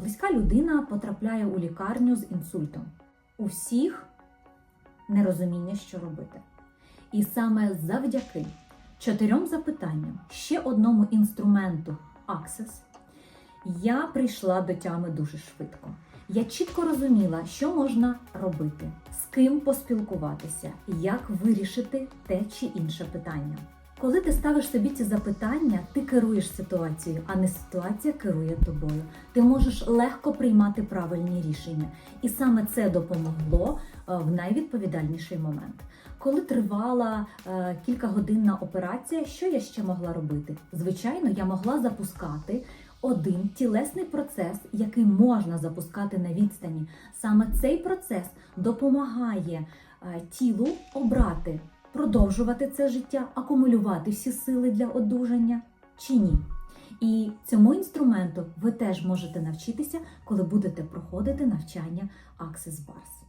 Близька людина потрапляє у лікарню з інсультом. У всіх нерозуміння, що робити. І саме завдяки чотирьом запитанням, ще одному інструменту Access, я прийшла до тями дуже швидко. Я чітко розуміла, що можна робити, з ким поспілкуватися, як вирішити те чи інше питання. Коли ти ставиш собі ці запитання, ти керуєш ситуацією, а не ситуація керує тобою. Ти можеш легко приймати правильні рішення. І саме це допомогло е, в найвідповідальніший момент. Коли тривала е, кількагодинна операція, що я ще могла робити? Звичайно, я могла запускати один тілесний процес, який можна запускати на відстані. Саме цей процес допомагає е, тілу обрати, продовжувати це життя, акумулювати всі сили для одужання чи ні. І цьому інструменту ви теж можете навчитися, коли будете проходити навчання Access Bars.